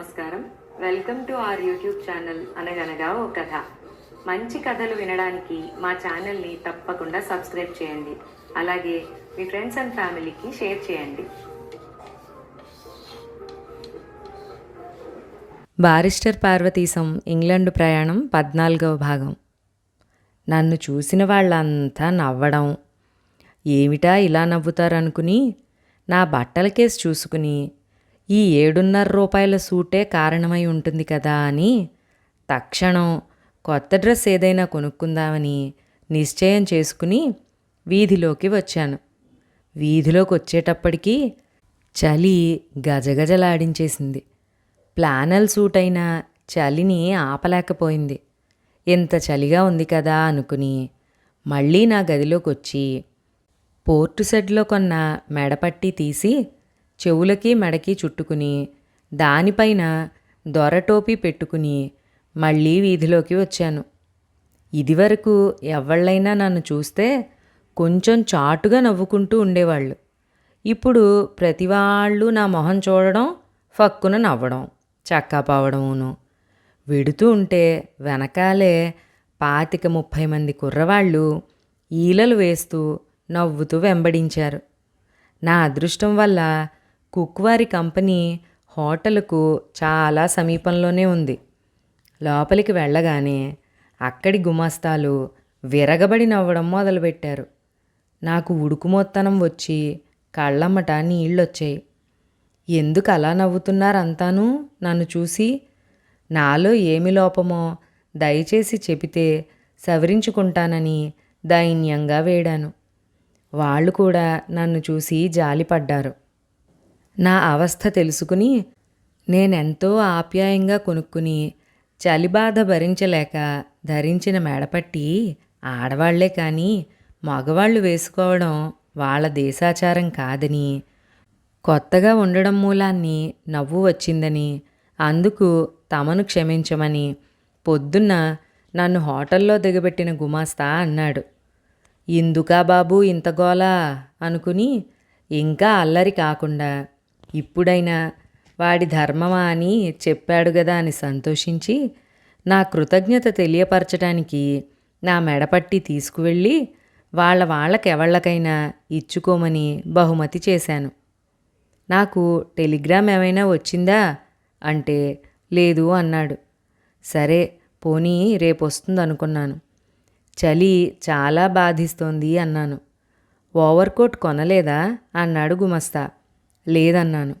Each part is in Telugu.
నమస్కారం. Welcome to our YouTube channel అనగనగా ఓ కథ. మంచి కథలు వినడానికి మా ఛానల్ని తప్పకుండా సబ్స్క్రైబ్ చేయండి. అలాగే మీ ఫ్రెండ్స్ అండ్ ఫ్యామిలీకి షేర్ చేయండి. బారిస్టర్ పార్వతీశం ఇంగ్లండ్ ప్రయాణం పద్నాలుగవ భాగం. నన్ను చూసిన వాళ్ళంతా నవ్వడం. ఏమిటా ఇలా నవ్వుతారనుకుని నా బట్టల కేసు చూసుకుని ఈ ఏడున్నర రూపాయల సూటే కారణమై ఉంటుంది కదా అని. తక్షణం కొత్త డ్రెస్ ఏదైనా కొనుక్కుందామని నిశ్చయం చేసుకుని వీధిలోకి వచ్చాను. వీధిలోకి వచ్చేటప్పటికీ చలి గజగజలాడించేసింది. ప్లానల్ సూట్ అయిన చలిని ఆపలేకపోయింది. ఇంత చలిగా ఉంది కదా అనుకుని మళ్ళీ నా గదిలోకి వచ్చి పోర్టు సెడ్లో కొన్న మెడపట్టి తీసి చెవులకి మెడకి చుట్టుకుని దానిపైన దొరటోపీ పెట్టుకుని మళ్ళీ వీధిలోకి వచ్చాను. ఇదివరకు ఎవళ్ళైనా నన్ను చూస్తే కొంచెం చాటుగా నవ్వుకుంటూ ఉండేవాళ్ళు. ఇప్పుడు ప్రతి వాళ్ళు నా మొహం చూడడం ఫక్కున నవ్వడం చక్కాపావడమును వెడుతూ ఉంటే వెనకాలే పాతిక ముప్పై మంది కుర్రవాళ్ళు ఈలలు వేస్తూ నవ్వుతూ వెంబడించారు. నా అదృష్టం వల్ల కుక్వారి కంపెనీ హోటల్కు చాలా సమీపంలోనే ఉంది. లోపలికి వెళ్ళగానే అక్కడి గుమాస్తాలు విరగబడి నవ్వడం మొదలుపెట్టారు. నాకు ఉడుకుమొత్తనం వచ్చి కళ్ళమ్మట నీళ్ళొచ్చాయి. ఎందుకు అలా నవ్వుతున్నారంతాను నన్ను చూసి నాలో ఏమి లోపమో దయచేసి చెబితే సవరించుకుంటానని దైన్యంగా వేడాను. వాళ్ళు కూడా నన్ను చూసి జాలిపడ్డారు. నా అవస్థ తెలుసుకుని నేనెంతో ఆప్యాయంగా కొనుక్కుని చలిబాధ భరించలేక ధరించిన మెడపట్టి ఆడవాళ్ళే కానీ మగవాళ్ళు వేసుకోవడం వాళ్ళ దేశాచారం కాదని కొత్తగా ఉండడం మూలాన్ని నవ్వు వచ్చిందని అందుకు తమను క్షమించమని పొద్దున్న నన్ను హోటల్లో దిగబెట్టిన గుమాస్తా అన్నాడు. ఇందుకా బాబు ఇంత గోలా అనుకుని ఇంకా అల్లరి కాకుండా ఇప్పుడైనా వాడి ధర్మమా అని చెప్పాడు గదా అని సంతోషించి నా కృతజ్ఞత తెలియపరచడానికి నా మెడపట్టి తీసుకువెళ్ళి వాళ్ళ వాళ్ళకెవళ్ళకైనా ఇచ్చుకోమని బహుమతి చేశాను. నాకు టెలిగ్రామ్ ఏమైనా వచ్చిందా? అంటే లేదు అన్నాడు. సరే పోనీ రేపు వస్తుంది అనుకున్నాను చలి చాలా బాధిస్తోంది అన్నాను. ఓవర్కోట్ కొనలేదా? అన్నాడు గుమస్తా. లేదన్నాను.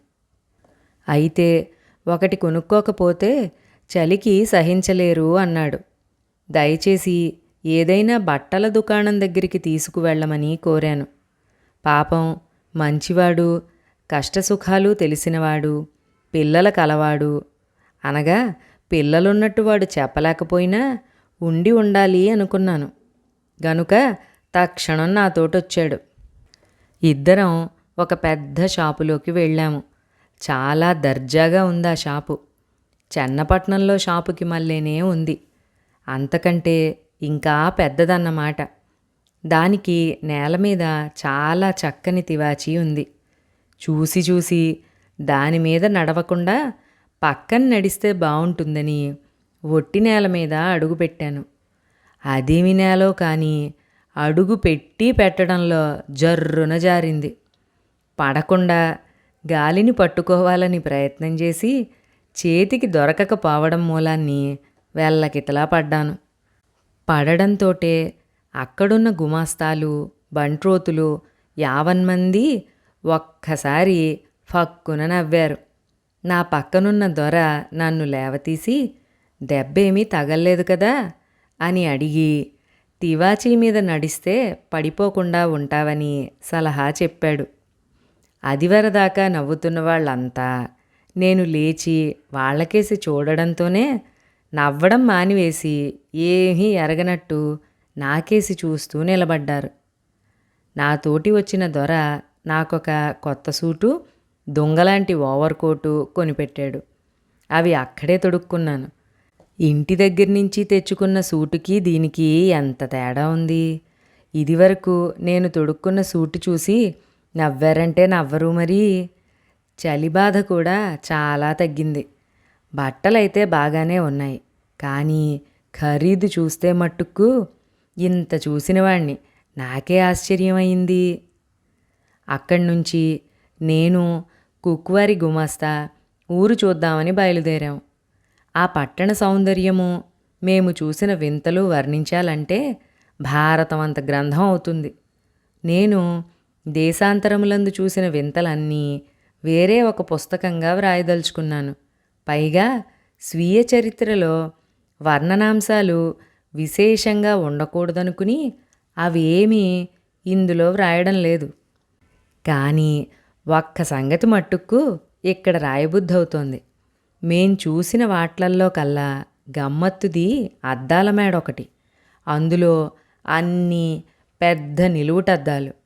అయితే ఒకటి కొనుక్కోకపోతే చలికి సహించలేరు అన్నాడు. దయచేసి ఏదైనా బట్టల దుకాణం దగ్గరికి తీసుకువెళ్ళమని కోరాను. పాపం మంచివాడు కష్టసుఖాలు తెలిసినవాడు పిల్లల కలవాడు. అనగా పిల్లలున్నట్టు వాడు చెప్పలేకపోయినా ఉండి ఉండాలి అనుకున్నాను. గనుక తక్షణం నాతోటొచ్చాడు ఇద్దరం ఒక పెద్ద షాపులోకి వెళ్ళాము. చాలా దర్జాగా ఉంది ఆ షాపు. చెన్నపట్నంలో షాపుకి మళ్ళీనే ఉంది. అంతకంటే ఇంకా పెద్దదన్నమాట. దానికి నేల మీద చాలా చక్కని తివాచి ఉంది. చూసి చూసి దాని మీద నడవకుండా పక్కన నడిస్తే బాగుంటుందని ఒట్టి నేల మీద అడుగు పెట్టాను. అదేమి నేలో కానీ అడుగు పెట్టి పెట్టడంలో జర్రున జారింది. పడకుండా గాలిని పట్టుకోవాలని ప్రయత్నం చేసి చేతికి దొరకకపోవడం మూలాన్ని వెళ్ళకితలా పడ్డాను. పడడంతోటే అక్కడున్న గుమాస్తాలు బంట్రోతులు యావన్మంది ఒక్కసారి ఫక్కున నవ్వారు. నా పక్కనున్న దొర నన్ను లేవతీసి దెబ్బేమీ తగల్లేదు కదా? అని అడిగి తివాచీ మీద నడిస్తే పడిపోకుండా ఉంటావని సలహా చెప్పాడు. అదివరదాకా నవ్వుతున్న వాళ్ళంతా నేను లేచి వాళ్ళకేసి చూడడంతోనే నవ్వడం మానివేసి ఏమీ ఎరగనట్టు నాకేసి చూస్తూ నిలబడ్డారు. నాతోటి వచ్చిన దొర నాకొక కొత్త సూటు దొంగలాంటి ఓవర్ కోటు కొనిపెట్టాడు. అవి అక్కడే తొడుక్కున్నాను. ఇంటి దగ్గర నుంచి తెచ్చుకున్న సూటుకి దీనికి ఎంత తేడా ఉంది? ఇదివరకు నేను తొడుక్కున్న సూటు చూసి నవ్వారంటే నవ్వరు మరి. చలి బాధ కూడా చాలా తగ్గింది. బట్టలైతే బాగానే ఉన్నాయి. కానీ ఖరీదు చూస్తే మట్టుకు ఇంత చూసినవాణ్ణి. నాకే ఆశ్చర్యమైంది. అక్కడి నుంచి నేను కుక్వారి గుమాస్తా ఊరు చూద్దామని బయలుదేరాం. ఆ పట్టణ సౌందర్యము మేము చూసిన వింతలు వర్ణించాలంటే భారతం అంత గ్రంథం అవుతుంది. నేను దేశాంతరములందు చూసిన వింతలన్నీ వేరే ఒక పుస్తకంగా వ్రాయదలుచుకున్నాను. పైగా స్వీయ చరిత్రలో వర్ణనాంశాలు విశేషంగా ఉండకూడదనుకుని అవేమీ ఇందులో వ్రాయడం లేదు. కానీ ఒక్క సంగతి మట్టుక్కు ఇక్కడ రాయబుద్ధి అవుతోంది మేం చూసిన వాట్లల్లో కల్లా గమ్మత్తుది అద్దాల మేడ ఒకటి అందులో అన్ని పెద్ద నిలువుటద్దాలు.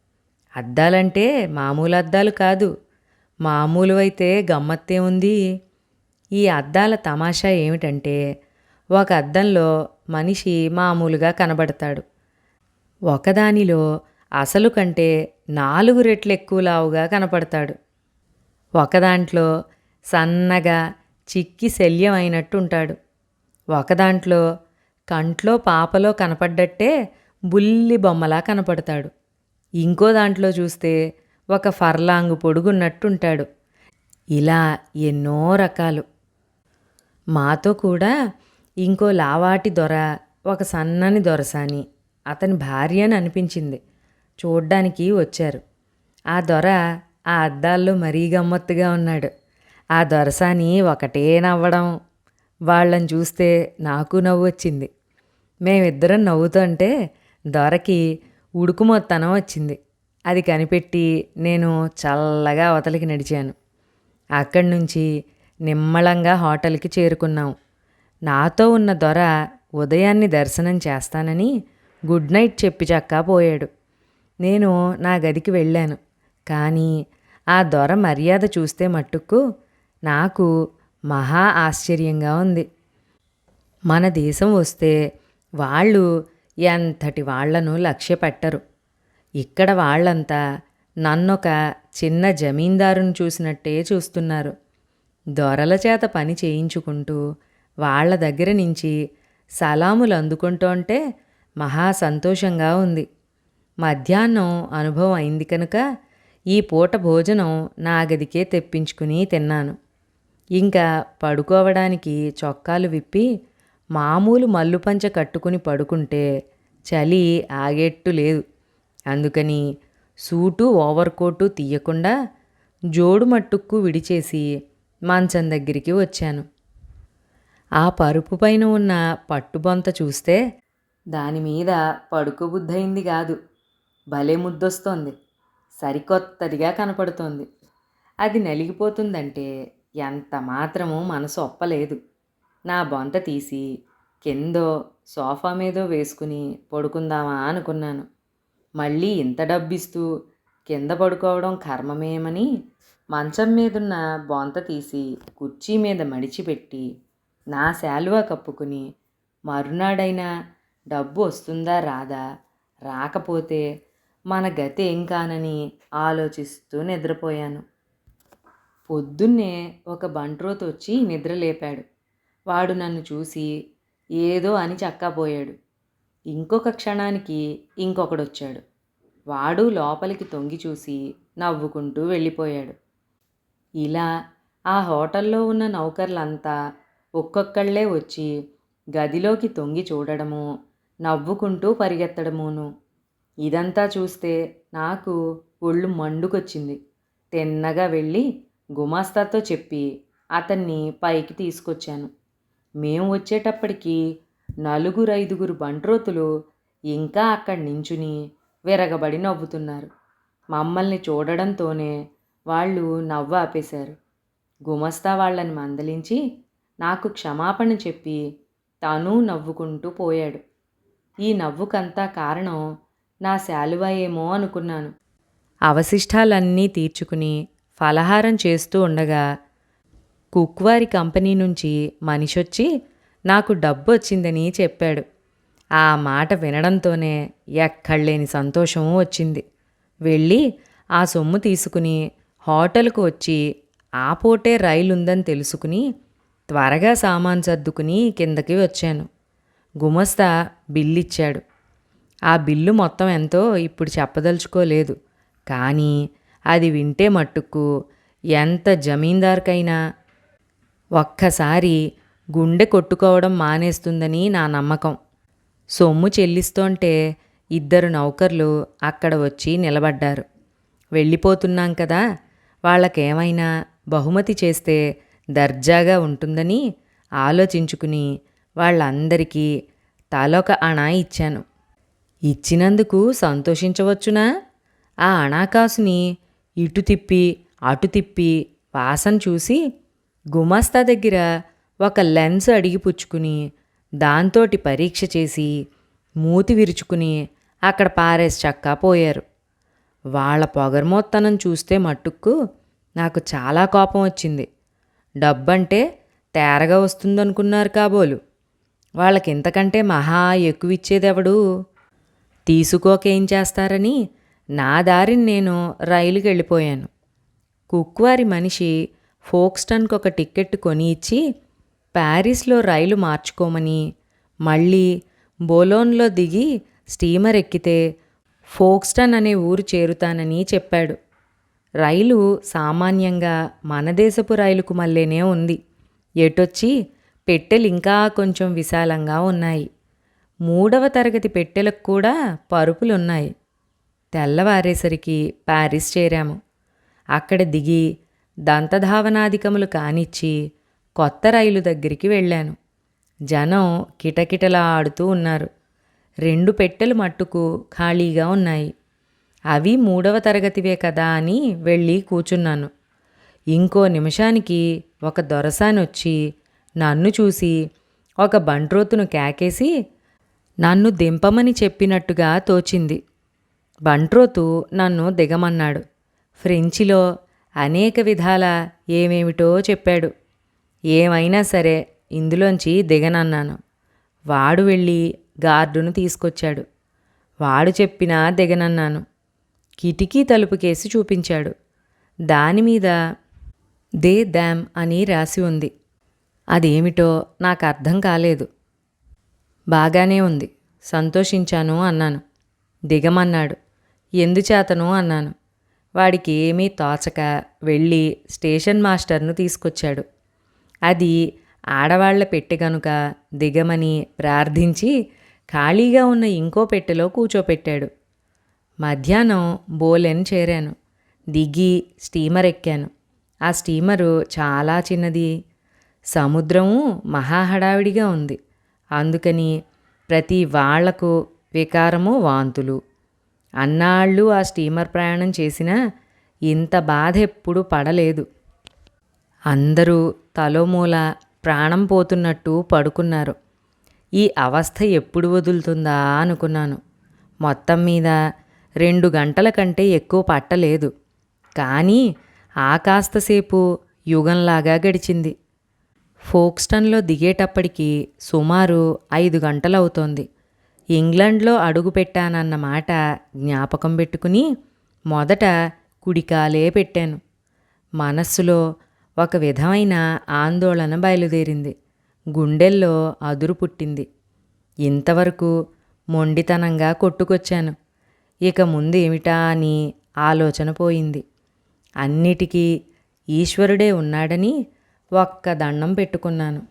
అద్దాలంటే మామూలు అద్దాలు కాదు. మామూలు అయితే గమ్మత్తే ఉంది. ఈ అద్దాల తమాషా ఏమిటంటే ఒక అద్దంలో మనిషి మామూలుగా కనబడతాడు. ఒకదానిలో అసలు కంటే నాలుగు రెట్లు ఎక్కువ లావుగా కనపడతాడు. ఒకదాంట్లో సన్నగా చిక్కి శల్యం అయినట్టు ఉంటాడు ఒకదాంట్లో కంట్లో పాపలో కనపడ్డట్టే బుల్లి బొమ్మలా కనపడతాడు. ఇంకో దాంట్లో చూస్తే ఒక ఫర్లాంగ్ పొడుగున్నట్టుంటాడు. ఇలా ఎన్నో రకాలు. మాతో కూడా ఇంకో లావాటి దొర ఒక సన్నని దొరసాని అతని భార్య అని అనిపించింది. చూడ్డానికి వచ్చారు. ఆ దొర ఆ అద్దాల్లో మరీ గమ్మత్తుగా ఉన్నాడు. ఆ దొరసాని ఒకటే నవ్వడం వాళ్ళని చూస్తే నాకు నవ్వు వచ్చింది మేమిద్దరం నవ్వుతుంటే దొరకి ఉడుకుమొత్తనం వచ్చింది. అది కనిపెట్టి నేను చల్లగా అవతలికి నడిచాను. అక్కడి నుంచి నిమ్మళంగా హోటల్కి చేరుకున్నాం. నాతో ఉన్న దొర ఉదయాన్ని దర్శనం చేస్తానని గుడ్ నైట్ చెప్పి చక్కా పోయాడు. నేను నా గదికి వెళ్ళాను. కానీ ఆ దొర మర్యాద చూస్తే మట్టుకు నాకు మహా ఆశ్చర్యంగా ఉంది. మన దేశం వస్తే వాళ్ళు ఎంతటి వాళ్ళను లక్ష్యపెట్టరు. ఇక్కడ వాళ్ళంతా నన్నొక చిన్న జమీందారును చూసినట్టే చూస్తున్నారు. దొరల చేత పని చేయించుకుంటూ వాళ్ళ దగ్గర నుంచి సలాములు అందుకుంటోంటే మహా సంతోషంగా ఉంది. మధ్యాహ్నం అనుభవం అయింది కనుక ఈ పూట భోజనం నా గదికే తెప్పించుకుని తిన్నాను. ఇంకా పడుకోవడానికి చొక్కాలు విప్పి మామూలు మల్లుపంచ కట్టుకుని పడుకుంటే చలి ఆగేట్టు లేదు. అందుకని సూటు ఓవర్ కోటు తీయకుండా జోడు మట్టుక్కు విడిచేసి మంచం దగ్గరికి వచ్చాను. ఆ పరుపు పైన ఉన్న పట్టుబొంత చూస్తే దాని మీద కాదు. భలే ముద్దొస్తోంది. సరికొత్తదిగా కనపడుతోంది. అది నలిగిపోతుందంటే ఎంత మాత్రమూ మనసు ఒప్పలేదు. నా బొంత తీసి కిందో సోఫా మీదో వేసుకుని పడుకుందామా అనుకున్నాను. మళ్ళీ ఇంత డబ్బిస్తూ కింద పడుకోవడం కర్మమేమని మంచం మీదున్న బొంత తీసి కుర్చీ మీద మడిచిపెట్టి నా శాలువా కప్పుకుని మరునాడైనా డబ్బు వస్తుందా రాదా? రాకపోతే మన గతి ఏం కానని ఆలోచిస్తూ నిద్రపోయాను. పొద్దున్నే ఒక బంట్రోత్ వచ్చి నిద్ర లేపాడు వాడు నన్ను చూసి ఏదో అని చక్కాపోయాడు. ఇంకొక క్షణానికి ఇంకొకడొచ్చాడు. వాడు లోపలికి తొంగి చూసి నవ్వుకుంటూ వెళ్ళిపోయాడు. ఇలా ఆ హోటల్లో ఉన్న నౌకర్లంతా ఒక్కొక్కళ్ళే వచ్చి గదిలోకి తొంగి చూడడము నవ్వుకుంటూ పరిగెత్తడమును. ఇదంతా చూస్తే నాకు ఒళ్ళు మండుకొచ్చింది. తిన్నగా వెళ్ళి గుమాస్తాతో చెప్పి అతన్ని పైకి తీసుకొచ్చాను. మేము వచ్చేటప్పటికి నలుగురు ఐదుగురు బంట్రోతులు ఇంకా అక్కడి నించుని విరగబడి నవ్వుతున్నారు. మమ్మల్ని చూడడంతోనే వాళ్ళు నవ్వు ఆపేశారు. గుమస్తా వాళ్ళని మందలించి నాకు క్షమాపణ చెప్పి తను నవ్వుకుంటూ పోయాడు. ఈ నవ్వుకంతా కారణం నా శాలువాయేమో అనుకున్నాను. అవశిష్టాలన్నీ తీర్చుకుని ఫలహారం చేస్తూ ఉండగా కుక్వారి కంపెనీ నుంచి మనిషొచ్చి నాకు డబ్బు వచ్చిందని చెప్పాడు. ఆ మాట వినడంతోనే ఎక్కడలేని సంతోషం వచ్చింది. వెళ్ళి ఆ సొమ్ము తీసుకుని హోటల్కు వచ్చి ఆ పూటే రైలు ఉందని తెలుసుకుని త్వరగా సామాన్ సర్దుకుని కిందకి వచ్చాను. గుమస్తా బిల్లిచ్చాడు. ఆ బిల్లు మొత్తం ఎంతో ఇప్పుడు చెప్పదలుచుకోలేదు. కానీ అది వింటే మట్టుకు ఎంత జమీందార్కైనా ఒక్కసారి గుండె కొట్టుకోవడం మానేస్తుందని నా నమ్మకం. సొమ్ము చెల్లిస్తోంటే ఇద్దరు నౌకర్లు అక్కడ వచ్చి నిలబడ్డారు. వెళ్ళిపోతున్నాం కదా వాళ్ళకేమైనా బహుమతి చేస్తే దర్జాగా ఉంటుందని ఆలోచించుకుని వాళ్ళందరికీ తలొక అణా ఇచ్చాను. ఇచ్చినందుకు సంతోషించవచ్చునా? ఆ అణాకాసుని ఇటు తిప్పి అటు తిప్పి వాసన చూసి గుమాస్తా దగ్గర ఒక లెన్స్ అడిగి పుచ్చుకుని దాంతోటి పరీక్ష చేసి మూతి విరుచుకుని అక్కడ పారేసి చక్కా పోయారు. వాళ్ళ పొగర్మోత్తనం చూస్తే మట్టుక్కు నాకు చాలా కోపం వచ్చింది. డబ్బంటే తేరగా వస్తుందనుకున్నారు కాబోలు. వాళ్ళకి ఇంతకంటే మహా ఎక్కువ ఇచ్చేదెవడు తీసుకోకేం చేస్తారని నా దారిని నేను రైలుకి వెళ్ళిపోయాను కుక్వారి మనిషి ఫోక్స్టన్కి ఒక టిక్కెట్ కొని ఇచ్చి ప్యారిస్లో రైలు మార్చుకోమని మళ్ళీ బోలోన్లో దిగి స్టీమర్ ఎక్కితే ఫోక్స్టన్ అనే ఊరు చేరుతానని చెప్పాడు. రైలు సామాన్యంగా మన దేశపు రైలుకు మళ్ళీనే ఉంది. ఎటొచ్చి పెట్టెలు ఇంకా కొంచెం విశాలంగా ఉన్నాయి. మూడవ తరగతి పెట్టెలకు కూడా పరుపులున్నాయి. తెల్లవారేసరికి ప్యారిస్ చేరాము. అక్కడ దిగి దంతధావనాధికములు కానిచ్చి కొత్త రైలు దగ్గరికి వెళ్ళాను. జనం కిటకిటలా ఆడుతూ ఉన్నారు. రెండు పెట్టెలు మట్టుకు ఖాళీగా ఉన్నాయి. అవి మూడవ తరగతివే కదా అని వెళ్ళి కూచున్నాను. ఇంకో నిమిషానికి ఒక దొరసాని వచ్చి నన్ను చూసి ఒక బంట్రోతును కేకేసి నన్ను దింపమని చెప్పినట్టుగా తోచింది. బంట్రోతు నన్ను దిగమన్నాడు. ఫ్రెంచిలో అనేక విధాల ఏమేమిటో చెప్పాడు. ఏమైనా సరే ఇందులోంచి దిగనన్నాను. వాడు వెళ్ళి గార్డును తీసుకొచ్చాడు. వాడు చెప్పినా దిగనన్నాను. కిటికీ తలుపుకేసి చూపించాడు. దానిమీద దే దామ్ అని రాసి ఉంది. అదేమిటో నాకు అర్థం కాలేదు. బాగానే ఉంది. సంతోషించాను అన్నాను. దిగమన్నాడు. ఎందుచేతను అన్నాను. వాడికి ఏమీ తోచక వెళ్ళి స్టేషన్ మాస్టర్ను తీసుకొచ్చాడు. అది ఆడవాళ్ళ పెట్టె గనుక దిగమని ప్రార్థించి ఖాళీగా ఉన్న ఇంకో పెట్టెలో కూర్చోపెట్టాడు మధ్యాహ్నం బోలెన్ చేరాను. దిగి స్టీమర్ ఎక్కాను. ఆ స్టీమరు చాలా చిన్నది. సముద్రము మహా హడావిడిగా ఉంది. అందుకని ప్రతి వాళ్ళకు వికారము వాంతులు. అన్నాళ్ళు ఆ స్టీమర్ ప్రయాణం చేసినా ఇంత బాధ ఎప్పుడు పడలేదు. అందరూ తలోమూల ప్రాణం పోతున్నట్టు పడుకున్నారు. ఈ అవస్థ ఎప్పుడు వదులుతుందా అనుకున్నాను. మొత్తం మీద రెండు గంటల కంటే ఎక్కువ పట్టలేదు. కానీ ఆ కాస్తసేపు యుగంలాగా గడిచింది. ఫోక్స్టన్లో దిగేటప్పటికి సుమారు ఐదు గంటలవుతోంది. ఇంగ్లండ్లో అడుగు పెట్టానన్న మాట జ్ఞాపకం పెట్టుకుని మొదట కుడికాలే పెట్టాను. మనస్సులో ఒక విధమైన ఆందోళన బయలుదేరింది. గుండెల్లో అదురు పుట్టింది. ఇంతవరకు మొండితనంగా కొట్టుకొచ్చాను. ఇక ముందు ఏమిటా అని ఆలోచన పోయింది. అన్నిటికీ ఈశ్వరుడే ఉన్నాడని ఒక్క దండం పెట్టుకున్నాను.